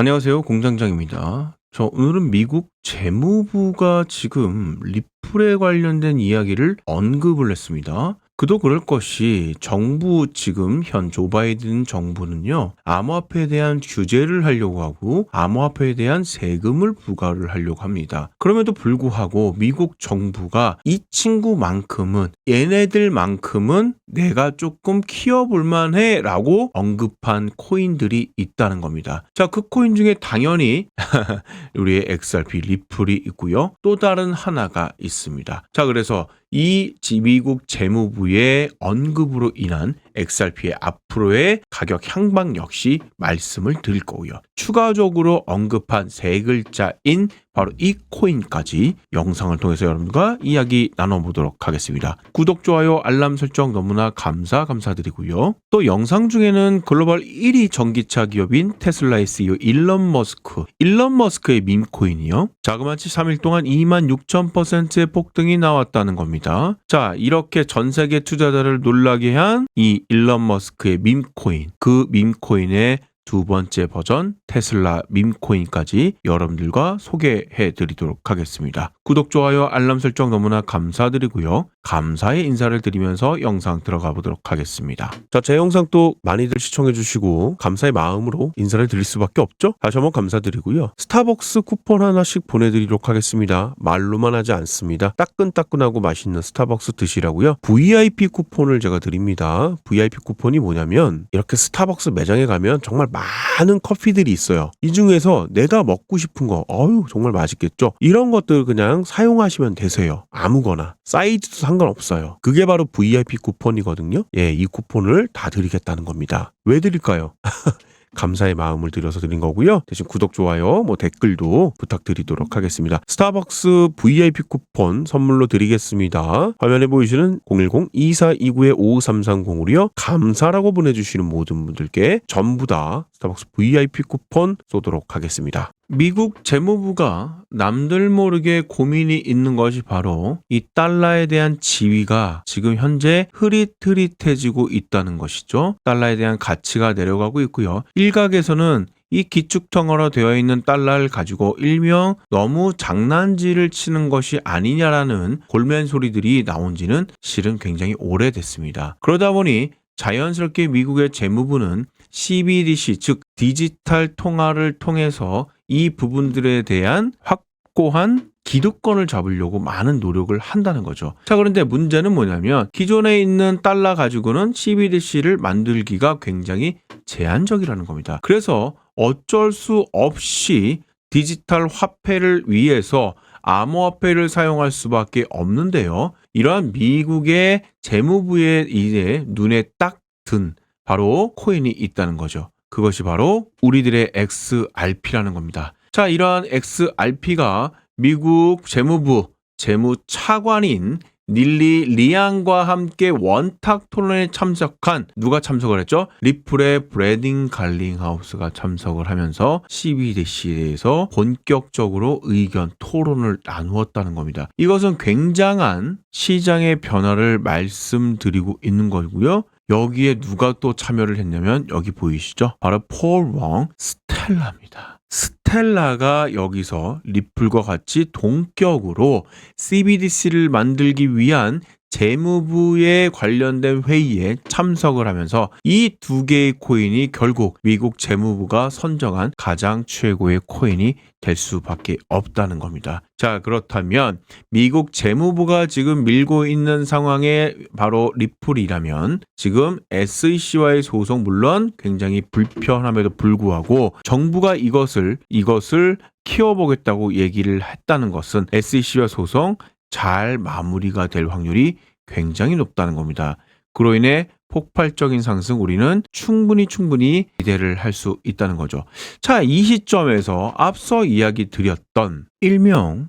안녕하세요. 공장장입니다. 저 오늘은 미국 재무부가 지금 리플에 관련된 이야기를 언급을 했습니다. 그도 그럴 것이 정부 지금 현 조 바이든 정부는요 암호화폐에 대한 규제를 하려고 하고 암호화폐에 대한 세금을 부과를 하려고 합니다. 그럼에도 불구하고 미국 정부가 이 친구만큼은 얘네들만큼은 내가 조금 키워볼 만해라고 언급한 코인들이 있다는 겁니다. 자, 그 코인 중에 당연히 우리의 XRP 리플이 있고요. 또 다른 하나가 있습니다. 자, 그래서 이 지- 미국 재무부의 언급으로 인한 XRP의 앞으로의 가격 향방 역시 말씀을 드릴 거고요. 추가적으로 언급한 세 글자인 바로 이 코인까지 영상을 통해서 여러분과 이야기 나눠보도록 하겠습니다. 구독, 좋아요, 알람 설정 너무나 감사 감사드리고요. 또 영상 중에는 글로벌 1위 전기차 기업인 테슬라의 CEO 일론 머스크, 일론 머스크의 밈코인이요. 자그마치 3일 동안 2만 6천 퍼센트의 폭등이 나왔다는 겁니다. 자, 이렇게 전 세계 투자자를 놀라게 한 이 일론 머스크의 밈코인, 그 밈코인의 두 번째 버전 테슬라 밈코인까지 여러분들과 소개해 드리도록 하겠습니다. 구독, 좋아요, 알람 설정 너무나 감사드리고요. 감사의 인사를 드리면서 영상 들어가 보도록 하겠습니다. 자, 제 영상 또 많이들 시청해 주시고 감사의 마음으로 인사를 드릴 수밖에 없죠. 다시 한번 감사드리고요. 스타벅스 쿠폰 하나씩 보내드리도록 하겠습니다. 말로만 하지 않습니다. 따끈따끈하고 맛있는 스타벅스 드시라고요. VIP 쿠폰을 제가 드립니다. VIP 쿠폰이 뭐냐면 이렇게 스타벅스 매장에 가면 정말 많은 커피들이 있어요. 이 중에서 내가 먹고 싶은 거, 어유 정말 맛있겠죠. 이런 것들 그냥 사용하시면 되세요. 아무거나 사이즈도 상관없어요. 그게 바로 VIP 쿠폰이거든요. 예, 이 쿠폰을 다 드리겠다는 겁니다. 왜 드릴까요? 감사의 마음을 들여서 드린 거고요. 대신 구독, 좋아요, 뭐 댓글도 부탁드리도록 하겠습니다. 스타벅스 VIP 쿠폰 선물로 드리겠습니다. 화면에 보이시는 010-2429-5330으로요. 감사라고 보내주시는 모든 분들께 전부 다 스타벅스 VIP 쿠폰 쏘도록 하겠습니다. 미국 재무부가 남들 모르게 고민이 있는 것이 바로 이 달러에 대한 지위가 지금 현재 흐릿흐릿해지고 있다는 것이죠. 달러에 대한 가치가 내려가고 있고요. 일각에서는 이 기축통화로 되어 있는 달러를 가지고 일명 너무 장난질을 치는 것이 아니냐라는 골면 소리들이 나온 지는 실은 굉장히 오래됐습니다. 그러다 보니 자연스럽게 미국의 재무부는 CBDC 즉 디지털 통화를 통해서 이 부분들에 대한 확고한 기득권을 잡으려고 많은 노력을 한다는 거죠. 자, 그런데 문제는 뭐냐면 기존에 있는 달러 가지고는 CBDC를 만들기가 굉장히 제한적이라는 겁니다. 그래서 어쩔 수 없이 디지털 화폐를 위해서 암호화폐를 사용할 수밖에 없는데요. 이러한 미국의 재무부의 이제 눈에 딱 든 바로 코인이 있다는 거죠. 그것이 바로 우리들의 XRP라는 겁니다. 자, 이러한 XRP가 미국 재무부 재무차관인 닐리 리안과 함께 원탁 토론에 참석한 누가 참석을 했죠? 리플의 브래딩 갈링하우스가 참석을 하면서 CBDC에 대해서 본격적으로 의견 토론을 나누었다는 겁니다. 이것은 굉장한 시장의 변화를 말씀드리고 있는 거고요. 여기에 누가 또 참여를 했냐면 여기 보이시죠? 바로 폴웡 스텔라입니다. 스텔라가 여기서 리플과 같이 동격으로 CBDC를 만들기 위한 재무부에 관련된 회의에 참석을 하면서 이 두 개의 코인이 결국 미국 재무부가 선정한 가장 최고의 코인이 될 수밖에 없다는 겁니다. 자, 그렇다면 미국 재무부가 지금 밀고 있는 상황에 바로 리플이라면 지금 SEC와의 소송 물론 굉장히 불편함에도 불구하고 정부가 이것을 이것을 키워보겠다고 얘기를 했다는 것은 SEC와 소송 잘 마무리가 될 확률이 굉장히 높다는 겁니다. 그로 인해 폭발적인 상승 우리는 충분히 충분히 기대를 할 수 있다는 거죠. 자, 이 시점에서 앞서 이야기 드렸던 일명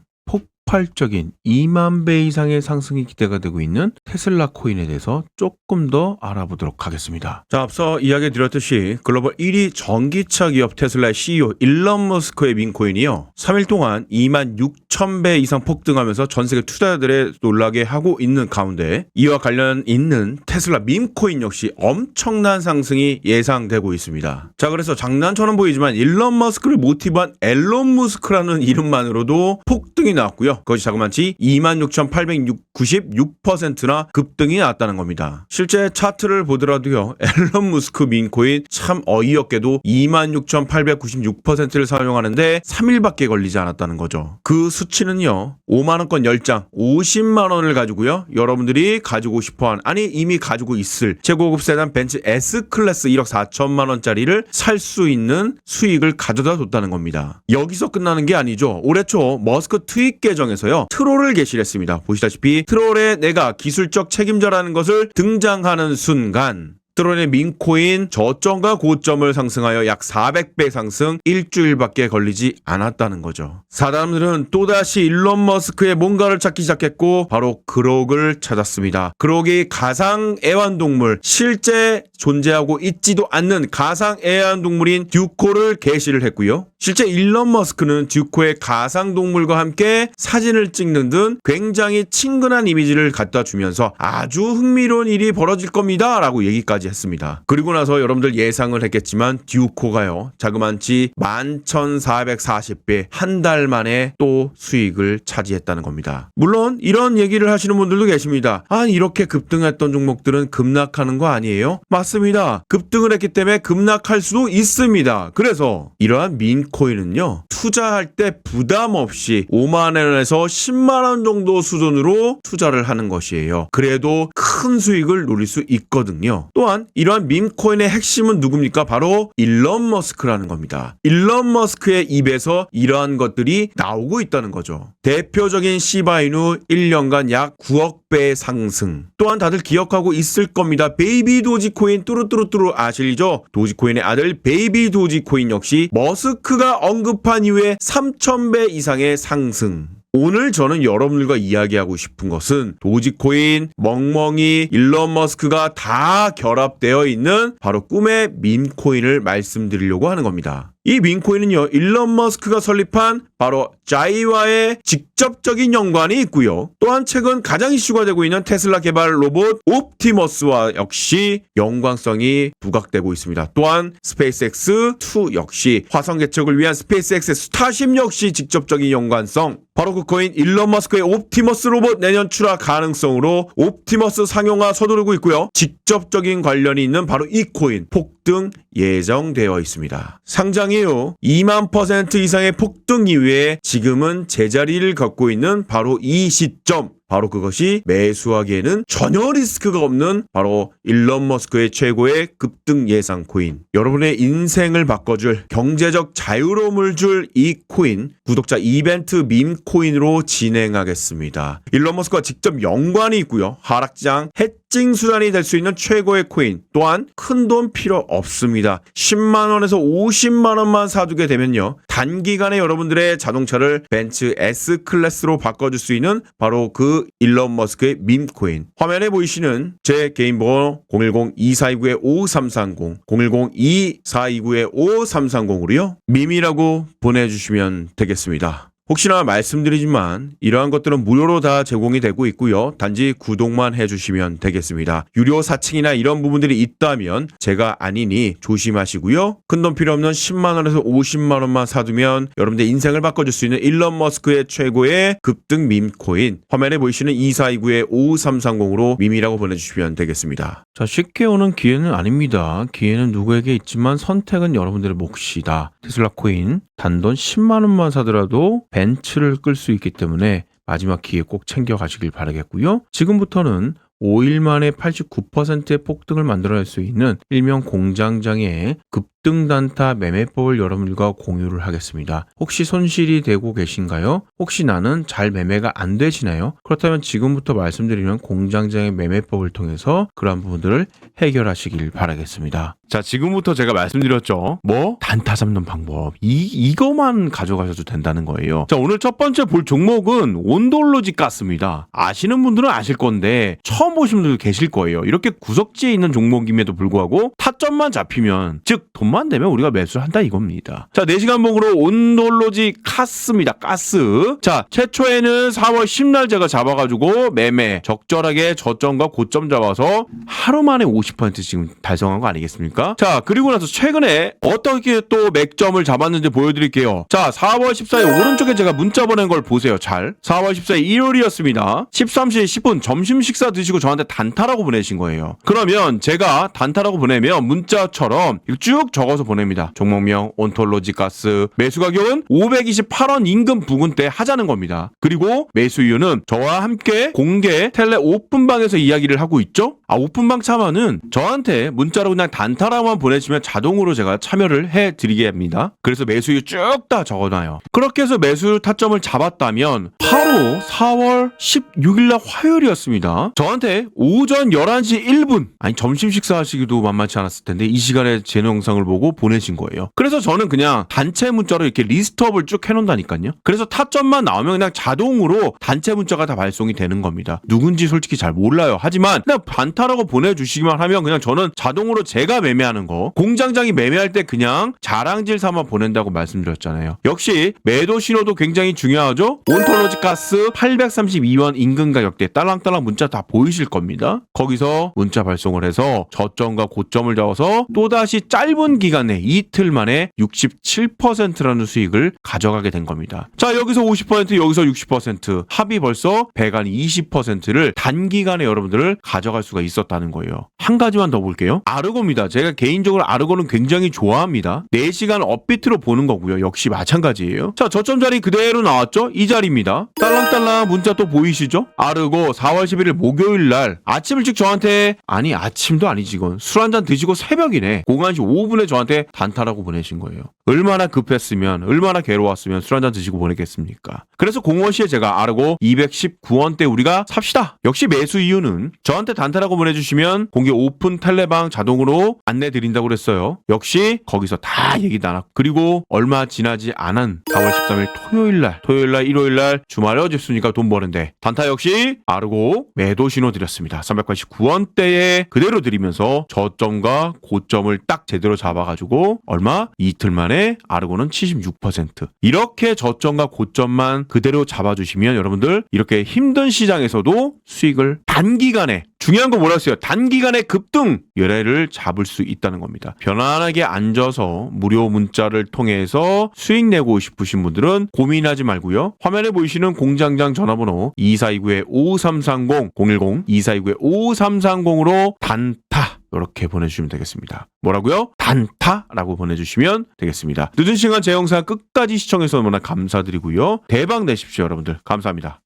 폭발적인 2만 배 이상의 상승이 기대가 되고 있는 테슬라 코인에 대해서 조금 더 알아보도록 하겠습니다. 자, 앞서 이야기 드렸듯이 글로벌 1위 전기차 기업 테슬라의 CEO 일론 머스크의 민코인이요. 3일 동안 2만 6천 배 이상 폭등하면서 전 세계 투자자들의 놀라게 하고 있는 가운데 이와 관련 있는 테슬라 민코인 역시 엄청난 상승이 예상되고 있습니다. 자, 그래서 장난처럼 보이지만 일론 머스크를 모티브한 앨런 머스크라는 이름만으로도 폭등이 나왔고요. 그것이 자그마치 26,896%나 급등이 나왔다는 겁니다. 실제 차트를 보더라도요. 앨런 머스크 민코인 참 어이없게도 26,896%를 사용하는데 3일밖에 걸리지 않았다는 거죠. 그 수치는요. 5만 원권 10장 50만 원을 가지고요. 여러분들이 가지고 싶어한 아니 이미 가지고 있을 최고급 세단 벤츠 S 클래스 1억 4천만 원짜리를 살 수 있는 수익을 가져다 줬다는 겁니다. 여기서 끝나는 게 아니죠. 올해 초 머스크 트윗 계정 에서요. 트롤을 게시했습니다. 보시다시피 트롤에 내가 기술적 책임자라는 것을 등장하는 순간 트론의 민코인 저점과 고점을 상승하여 약 400배 상승 일주일밖에 걸리지 않았다는 거죠. 사람들은 또다시 일론 머스크의 뭔가를 찾기 시작했고 바로 그록을 찾았습니다. 그록이 가상 애완동물 실제 존재하고 있지도 않는 가상 애완동물인 듀코를 게시를 했고요. 실제 일론 머스크는 듀코의 가상 동물과 함께 사진을 찍는 등 굉장히 친근한 이미지를 갖다 주면서 아주 흥미로운 일이 벌어질 겁니다. 라고 얘기까지 했습니다. 그리고 나서 여러분들 예상을 했겠지만 듀코가요. 자그만치 11,440배 한 달 만에 또 수익을 차지했다는 겁니다. 물론 이런 얘기를 하시는 분들도 계십니다. 아 이렇게 급등했던 종목들은 급락하는 거 아니에요? 맞습니다. 급등을 했기 때문에 급락할 수도 있습니다. 그래서 이러한 민코인은요. 투자할 때 부담 없이 5만 원에서 10만 원 정도 수준으로 투자를 하는 것이에요. 그래도 큰 수익을 누릴 수 있거든요. 또한 이러한 밈코인의 핵심은 누굽니까? 바로 일론 머스크라는 겁니다. 일론 머스크의 입에서 이러한 것들이 나오고 있다는 거죠. 대표적인 시바이누 1년간 약 9억 배 상승. 또한 다들 기억하고 있을 겁니다. 베이비 도지코인 뚜루뚜루뚜루 아실죠? 도지코인의 아들 베이비 도지코인 역시 머스크가 언급한 이후에 3,000배 이상의 상승. 오늘 저는 여러분들과 이야기하고 싶은 것은 도지코인, 멍멍이, 일론 머스크가 다 결합되어 있는 바로 꿈의 민코인을 말씀드리려고 하는 겁니다. 이 민코인은요, 일론 머스크가 설립한 바로 자이와의 직접적인 연관이 있고요. 또한 최근 가장 이슈가 되고 있는 테슬라 개발 로봇 옵티머스와 역시 연관성이 부각되고 있습니다. 또한 스페이스X2 역시 화성 개척을 위한 스페이스X의 스타쉽 역시 직접적인 연관성 바로 그 코인 일론 머스크의 옵티머스 로봇 내년 출하 가능성으로 옵티머스 상용화 서두르고 있고요. 직접적인 관련이 있는 바로 이 코인 폭등 예정되어 있습니다. 상장 이후 2만 퍼센트 이상의 폭등 이후에 지금은 제자리를 걷고 있는 바로 이 시점 바로 그것이 매수하기에는 전혀 리스크가 없는 바로 일론 머스크의 최고의 급등 예상 코인. 여러분의 인생을 바꿔줄 경제적 자유로움을 줄 이 코인 구독자 이벤트 밈 코인으로 진행하겠습니다. 일론 머스크와 직접 연관이 있고요. 하락장 해칭 수단이 될 수 있는 최고의 코인. 또한 큰 돈 필요 없습니다. 10만 원에서 50만 원만 사두게 되면요. 단기간에 여러분들의 자동차를 벤츠 S 클래스로 바꿔줄 수 있는 바로 그 일론 머스크의 밈코인. 화면에 보이시는 제 개인 번호 010-2429-5330, 010-2429-5330으로요. 밈이라고 보내주시면 되겠습니다. 혹시나 말씀드리지만 이러한 것들은 무료로 다 제공이 되고 있고요. 단지 구독만 해주시면 되겠습니다. 유료 사칭이나 이런 부분들이 있다면 제가 아니니 조심하시고요. 큰 돈 필요 없는 10만 원에서 50만 원만 사두면 여러분들 인생을 바꿔줄 수 있는 일론 머스크의 최고의 급등 밈코인 화면에 보이시는 2429-5330으로 밈이라고 보내주시면 되겠습니다. 자 쉽게 오는 기회는 아닙니다. 기회는 누구에게 있지만 선택은 여러분들의 몫이다. 테슬라 코인 단돈 10만 원만 사더라도 벤츠를 끌 수 있기 때문에 마지막 기회 꼭 챙겨 가시길 바라겠고요. 지금부터는 5일 만에 89%의 폭등을 만들어낼 수 있는 일명 공장장의 급 급등 단타 매매법을 여러분들과 공유를 하겠습니다. 혹시 손실이 되고 계신가요? 혹시 나는 잘 매매가 안 되시나요? 그렇다면 지금부터 말씀드리는 공장장의 매매법을 통해서 그러한 부분들을 해결하시길 바라겠습니다. 자, 지금부터 제가 말씀드렸죠. 뭐? 단타 잡는 방법. 이, 이거만 가져가셔도 된다는 거예요. 자, 오늘 첫 번째 볼 종목은 온돌로지 가스입니다. 아시는 분들은 아실 건데, 처음 보신 분들 계실 거예요. 이렇게 구석지에 있는 종목임에도 불구하고, 타점만 잡히면, 즉, 돈만 되면 우리가 매수를 한다 이겁니다. 자, 4시간 봉으로 온돌로지 카스입니다. 가스. 자, 최초에는 4월 10날 제가 잡아가지고, 매매, 적절하게 저점과 고점 잡아서, 하루 만에 50% 지금 달성한 거 아니겠습니까? 자, 그리고 나서 최근에 어떻게 또 맥점을 잡았는지 보여드릴게요. 자, 4월 14일 오른쪽에 제가 문자 보낸 걸 보세요. 잘. 4월 14일 일요일이었습니다. 13시 10분 점심 식사 드시고 저한테 단타라고 보내신 거예요. 그러면 제가 단타라고 보내면 문자처럼 쭉 적어서 보냅니다. 종목명, 온톨로지 가스, 매수 가격은 528원 인근 부근대 하자는 겁니다. 그리고 매수 이유는 저와 함께 공개 텔레 오픈방에서 이야기를 하고 있죠? 아, 오픈방 참여는 저한테 문자로 그냥 단타라고만 보내시면 자동으로 제가 참여를 해 드리게 합니다. 그래서 매수 이유 쭉 다 적어놔요. 그렇게 해서 매수 타점을 잡았다면 바로 4월 16일날 화요일이었습니다. 저한테 오전 11시 1분, 아니 점심 식사하시기도 만만치 않았을 텐데 이 시간에 제 영상을 보고 보내신 거예요. 그래서 저는 그냥 단체 문자로 이렇게 리스트업을 쭉 해놓는다니까요. 그래서 타점만 나오면 그냥 자동으로 단체 문자가 다 발송이 되는 겁니다. 누군지 솔직히 잘 몰라요. 하지만 그냥 반타라고 보내주시기만 하면 그냥 저는 자동으로 제가 매매하는 거 공장장이 매매할 때 그냥 자랑질 삼아 보낸다고 말씀드렸잖아요. 역시 매도 신호도 굉장히 중요하죠. 온톨로지 가스 832원 인근 가격대 딸랑딸랑 문자 다 보이실 겁니다. 거기서 문자 발송을 해서 저점과 고점을 잡아서 또다시 짧은 기간에 이틀 만에 67%라는 수익을 가져가게 된 겁니다. 자 여기서 50% 여기서 60% 합이 벌써 배간 20%를 단기간에 여러분들을 가져갈 수가 있었다는 거예요. 한 가지만 더 볼게요. 아르고입니다. 제가 개인적으로 아르고는 굉장히 좋아합니다. 4시간 업비트로 보는 거고요. 역시 마찬가지예요. 자 저점 자리 그대로 나왔죠? 이 자리입니다. 딸랑딸랑 문자 또 보이시죠? 아르고 4월 11일 목요일 날 아침 일찍 저한테 아니 아침도 아니지 이건 술 한 잔 드시고 새벽이네 01시 5분에 저한테 단타라고 보내신 거예요. 얼마나 급했으면 얼마나 괴로웠으면 술 한잔 드시고 보냈겠습니까? 그래서 01시에 제가 아르고 219원대 우리가 삽시다. 역시 매수 이유는 저한테 단타라고 보내주시면 공개 오픈 텔레방 자동으로 안내 드린다고 그랬어요. 역시 거기서 다 얘기 나눴고 그리고 얼마 지나지 않은 4월 13일 토요일 날 토요일 날 일요일 날 주말에 어집수니까 돈 버는데 단타 역시 아르고 매도 신호 드렸습니다. 389원대에 그대로 드리면서 저점과 고점을 딱 제대로 잡아 가지고 얼마 이틀 만에 아르고는 76% 이렇게 저점과 고점만 그대로 잡아주시면 여러분들 이렇게 힘든 시장에서도 수익을 단기간에 중요한 거 뭐라 했어요? 단기간에 급등 열애를 잡을 수 있다는 겁니다. 편안하게 앉아서 무료 문자를 통해서 수익 내고 싶으신 분들은 고민하지 말고요. 화면에 보이시는 공장장 전화번호 2429-5330 010-2429-5330으로 단타 이렇게 보내주시면 되겠습니다. 뭐라고요? 단타라고 보내주시면 되겠습니다. 늦은 시간 제 영상 끝까지 시청해서 너무나 감사드리고요. 대박 내십시오, 여러분들. 감사합니다.